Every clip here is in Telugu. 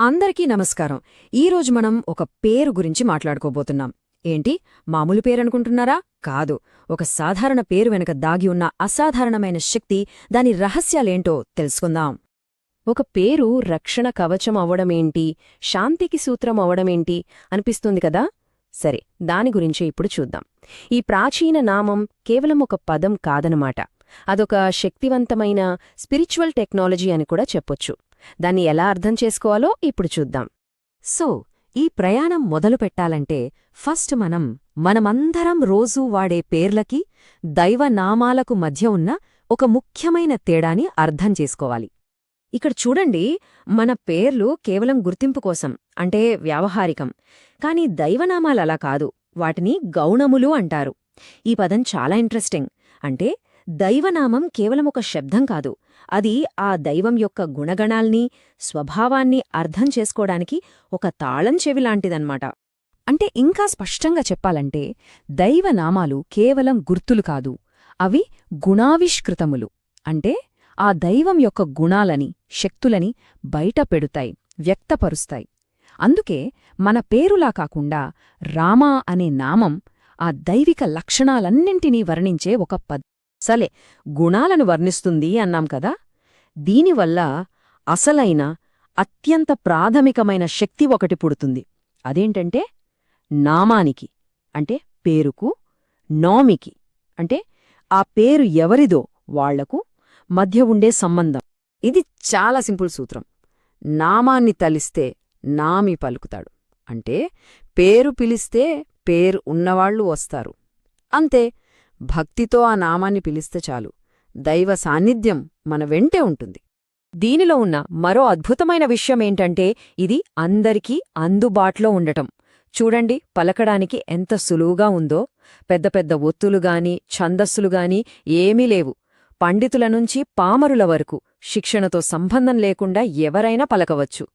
అందరికీ నమస్కారం. ఈరోజు మనం ఒక పేరు గురించి మాట్లాడుకోబోతున్నాం. ఏంటి? మామూలు పేరనుకుంటున్నారా కాదు. ఒక సాధారణ పేరు వెనక దాగి ఉన్న అసాధారణమైన శక్తి దాని రహస్యాలేంటో తెలుసుకుందాం. ఒక పేరు రక్షణ కవచం అవడమేంటి శాంతికి సూత్రం అవడమేంటి అనిపిస్తుంది కదా? సరే దాని గురించే ఇప్పుడు చూద్దాం. ఈ ప్రాచీన నామం కేవలం ఒక పదం కాదనమాట. అదొక శక్తివంతమైన స్పిరిచువల్ టెక్నాలజీ అని కూడా చెప్పొచ్చు. దాన్ని ఎలా అర్థం చేసుకోవాలో ఇప్పుడు చూద్దాం. సో ఈ ప్రయాణం మొదలు పెట్టాలంటే ఫస్ట్ మనం మనమందరం రోజూ వాడే పేర్లకి దైవనామాలకు మధ్య ఉన్న ఒక ముఖ్యమైన తేడాని అర్థం చేసుకోవాలి. ఇక్కడ చూడండి మన పేర్లు కేవలం గుర్తింపు కోసం అంటే వ్యావహారికం. కాని దైవనామాలలా కాదు వాటిని గౌణములు అంటారు. ఈ పదం చాలా ఇంట్రెస్టింగ్. అంటే దైవనామం కేవలం ఒక శబ్దం కాదు. అది ఆ దైవం యొక్క గుణగణాల్ని స్వభావాన్ని అర్థం చేసుకోవడానికి ఒక తాళం చెవిలాంటిదన్నమాట. అంటే ఇంకా స్పష్టంగా చెప్పాలంటే దైవనామాలు కేవలం గుర్తులు కాదు. అవి గుణావిష్కృతములు. అంటే ఆ దైవం యొక్క గుణాలని శక్తులని బయటపెడుతాయి వ్యక్తపరుస్తాయి. అందుకే మన పేరులా కాకుండా రామా అనే నామం ఆ దైవిక లక్షణాలన్నింటినీ వర్ణించే ఒక పద్ సలే గుణాలను వర్ణిస్తుంది అన్నాం కదా. దీనివల్ల అసలైన అత్యంత ప్రాథమికమైన శక్తి ఒకటి పుడుతుంది. అదేంటంటే నామానికి అంటే పేరుకు నోమికి అంటే ఆ పేరు ఎవరిదో వాళ్ళకు మధ్య ఉండే సంబంధం. ఇది చాలా సింపుల్ సూత్రం. నామాన్ని తలిస్తే నామి పలుకుతాడు. అంటే పేరు పిలిస్తే పేరు ఉన్నవాళ్ళు వస్తారు. అంతే. భక్తితో ఆ నామాన్ని పిలిస్తే చాలు. దైవ సాన్నిధ్యం మన వెంటే ఉంటుంది. దీనిలో ఉన్న మరో అద్భుతమైన విషయమేంటంటే ఇది అందరికీ అందుబాట్లో ఉండటం. చూడండి పలకడానికి ఎంత సులువుగా ఉందో. పెద్ద పెద్ద ఒత్తులుగాని ఛందస్సులుగాని ఏమీ లేవు. పండితుల నుంచి పామరుల వరకు శిక్షణతో సంబంధం లేకుండా ఎవరైనా పలకవచ్చు.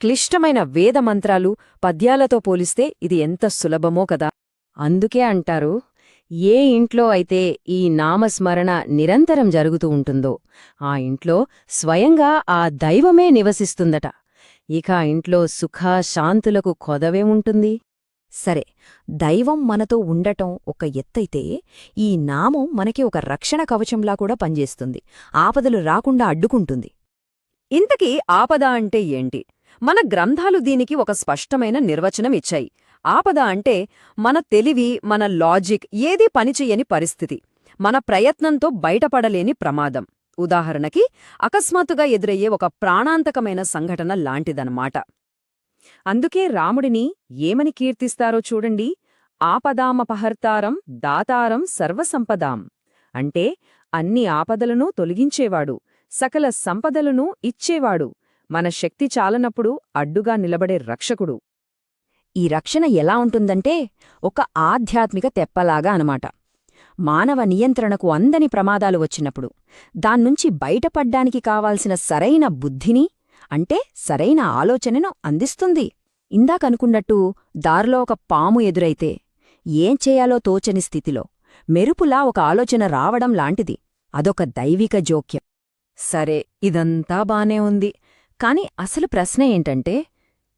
క్లిష్టమైన వేదమంత్రాలు పద్యాలతో పోలిస్తే ఇది ఎంత సులభమో కదా. అందుకే అంటారు ఏ ఇంట్లో అయితే ఈ నామస్మరణ నిరంతరం జరుగుతూ ఉంటుందో ఆ ఇంట్లో స్వయంగా ఆ దైవమే నివసిస్తుందట. ఇక ఆ ఇంట్లో సుఖ శాంతులకు కొదవేముంటుంది సరే దైవం మనతో ఉండటం ఒక ఎత్తైతే ఈ నామం మనకి ఒక రక్షణ కవచంలా కూడా పనిచేస్తుంది. ఆపదలు రాకుండా అడ్డుకుంటుంది. ఇంతకీ ఆపద అంటే ఏంటి? మన గ్రంథాలు దీనికి ఒక స్పష్టమైన నిర్వచనం ఇచ్చాయి. ఆపద అంటే మన తెలివి మన లాజిక్ ఏదీ పనిచేయని పరిస్థితి. మన ప్రయత్నంతో బయటపడలేని ప్రమాదం. ఉదాహరణకి అకస్మాత్తుగా ఎదురయ్యే ఒక ప్రాణాంతకమైన సంఘటన లాంటిదన్నమాట. అందుకే రాముడిని ఏమని కీర్తిస్తారో చూడండి. ఆపదామపహర్తారం దాతారం సర్వసంపదాం. అంటే అన్ని ఆపదలను తొలగించేవాడు సకల సంపదలను ఇచ్చేవాడు. మన శక్తి చాలనప్పుడు అడ్డుగా నిలబడే రక్షకుడు. ఈ రక్షణ ఎలా ఉంటుందంటే ఒక ఆధ్యాత్మిక తెప్పలాగా అనమాట మానవ నియంత్రణకు అందని ప్రమాదాలు వచ్చినప్పుడు దాన్నుంచి బయటపడ్డానికి కావాల్సిన సరైన బుద్ధిని అంటే సరైన ఆలోచనను అందిస్తుంది. ఇందాకనుకున్నట్టు దారిలో ఒక పాము ఎదురైతే ఏం చేయాలో తోచని స్థితిలో మెరుపులా ఒక ఆలోచన రావడం లాంటిది. అదొక దైవిక జోక్యం. సరే ఇదంతా బానే ఉంది. కాని అసలు ప్రశ్న ఏంటంటే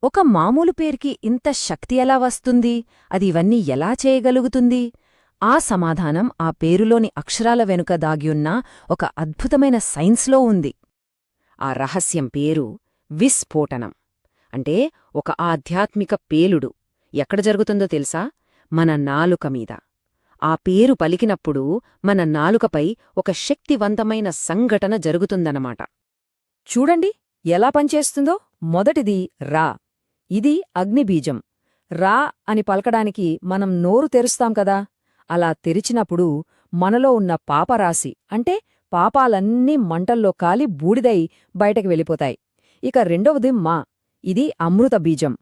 ఒక మామూలు పేరుకి ఇంత శక్తి ఎలా వస్తుంది? అది ఇవన్నీ ఎలా చేయగలుగుతుంది? ఆ సమాధానం ఆ పేరులోని అక్షరాల వెనుక దాగియున్న ఒక అద్భుతమైన సైన్స్లో ఉంది. ఆ రహస్యం పేరు విస్ఫోటనం. అంటే ఒక ఆధ్యాత్మిక పేలుడు. ఎక్కడ జరుగుతుందో తెలుసా? మన నాలుక మీద. ఆ పేరు పలికినప్పుడు మన నాలుకపై ఒక శక్తివంతమైన సంఘటన జరుగుతుందన్నమాట. చూడండి ఎలా పనిచేస్తుందో. మొదటిది రా. ఇది అగ్నిబీజం. రా అని పలకడానికి మనం నోరు తెరుస్తాం కదా. అలా తెరిచినప్పుడు మనలో ఉన్న పాపరాశి అంటే పాపాలన్నీ మంటల్లో కాలి బూడిదై బయటకు వెళ్ళిపోతాయి. ఇక రెండవది మా. ఇది అమృత బీజం.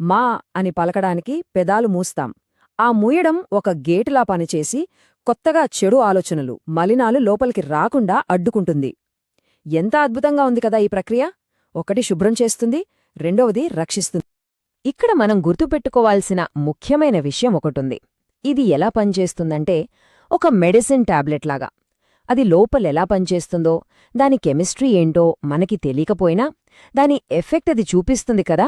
మా అని పలకడానికి పెదాలు మూస్తాం. ఆ మూయడం ఒక గేటులా పనిచేసి కొత్తగా చెడు ఆలోచనలు మలినాలు లోపలికి రాకుండా అడ్డుకుంటుంది. ఎంత అద్భుతంగా ఉంది కదా ఈ ప్రక్రియ. ఒకటి శుభ్రం చేస్తుంది రెండవది రక్షిస్తుంది. ఇక్కడ మనం గుర్తుపెట్టుకోవాల్సిన ముఖ్యమైన విషయం ఒకటుంది. ఇది ఎలా పనిచేస్తుందంటే ఒక మెడిసిన్ టాబ్లెట్లాగా అది లోపలెలా పనిచేస్తుందో దాని కెమిస్ట్రీ ఏంటో మనకి తెలియకపోయినా దాని ఎఫెక్ట్ అది చూపిస్తుంది కదా.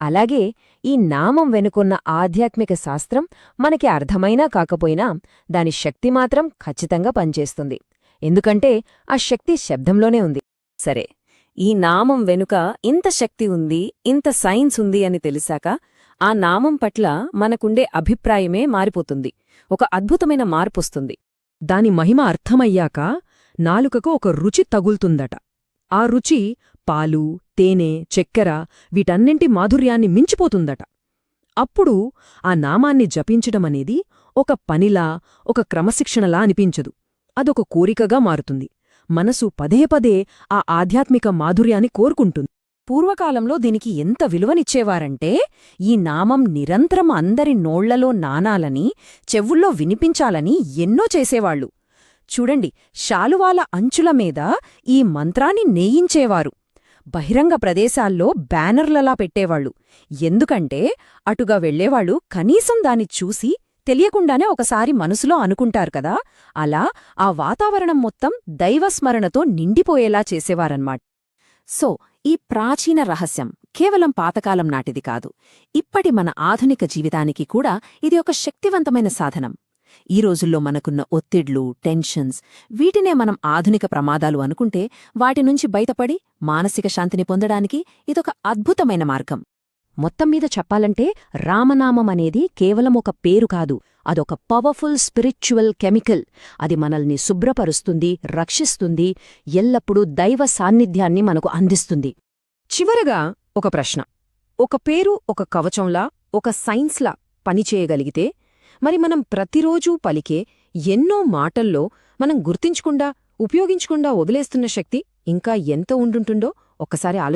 అలాగే ఈ నామం వెనుకున్న ఆధ్యాత్మిక శాస్త్రం మనకి అర్థమైనా కాకపోయినా దాని శక్తి మాత్రం ఖచ్చితంగా పనిచేస్తుంది. ఎందుకంటే ఆ శక్తి శబ్దంలోనే ఉంది. సరే. ఈ నామం వెనుక ఇంత శక్తి ఉంది ఇంత సైన్స్ ఉంది అని తెలిసాక ఆ నామం పట్ల మనకుండే అభిప్రాయమే మారిపోతుంది ఒక అద్భుతమైన మార్పొస్తుంది. దాని మహిమ అర్థమయ్యాక నాలుకకు ఒక రుచి తగులుతుందట. ఆ రుచి పాలు తేనె చక్కెర వీటన్నింటి మాధుర్యాన్ని మించిపోతుందట. అప్పుడు ఆ నామాన్ని జపించడమనేది ఒక పనిలా ఒక క్రమశిక్షణలా అనిపించదు అదొక కోరికగా మారుతుంది. మనసు పదే పదే ఆ ఆధ్యాత్మిక మాధుర్యాన్ని కోరుకుంటుంది. పూర్వకాలంలో దీనికి ఎంత విలువనిచ్చేవారంటే ఈ నామం నిరంతరం అందరి నోళ్ళలో నానాలని చెవుల్లో వినిపించాలని ఎన్నో చేసేవాళ్ళు చూడండి శాలువాల అంచుల మీద ఈ మంత్రాన్ని నేయించేవారు. బహిరంగ ప్రదేశాల్లో బ్యానర్లలా పెట్టేవాళ్ళు ఎందుకంటే అటుగా వెళ్ళేవాళ్ళు కనీసం దాన్ని చూసి తెలియకుండానే ఒకసారి మనసులో అనుకుంటారు కదా? అలా ఆ వాతావరణం మొత్తం దైవస్మరణతో నిండిపోయేలా చేసేవారన్మాట సో ఈ ప్రాచీన రహస్యం కేవలం పాతకాలం నాటిది కాదు. ఇప్పటి మన ఆధునిక జీవితానికి కూడా ఇది ఒక శక్తివంతమైన సాధనం. ఈ రోజుల్లో మనకున్న ఒత్తిడ్లు టెన్షన్స్ వీటినే మనం ఆధునిక ప్రమాదాలు అనుకుంటే వాటి నుంచి బయటపడి మానసిక శాంతిని పొందడానికి ఇదొక అద్భుతమైన మార్గం. మొత్తం మీద చెప్పాలంటే రామనామం అనేది కేవలం ఒక పేరు కాదు. అదొక పవర్ఫుల్ స్పిరిచువల్ కెమికల్. అది మనల్ని శుభ్రపరుస్తుంది రక్షిస్తుంది ఎల్లప్పుడూ దైవ సాన్నిధ్యాన్ని మనకు అందిస్తుంది. చివరగా ఒక ప్రశ్న. ఒక పేరు ఒక కవచంలా ఒక సైన్స్లా పనిచేయగలిగితే మరి మనం ప్రతిరోజూ పలికే ఎన్నో మాటల్లో మనం గుర్తించకుండా ఉపయోగించకుండా వదిలేస్తున్న శక్తి ఇంకా ఎంత ఉండుంటుందో ఒక్కసారి ఆలో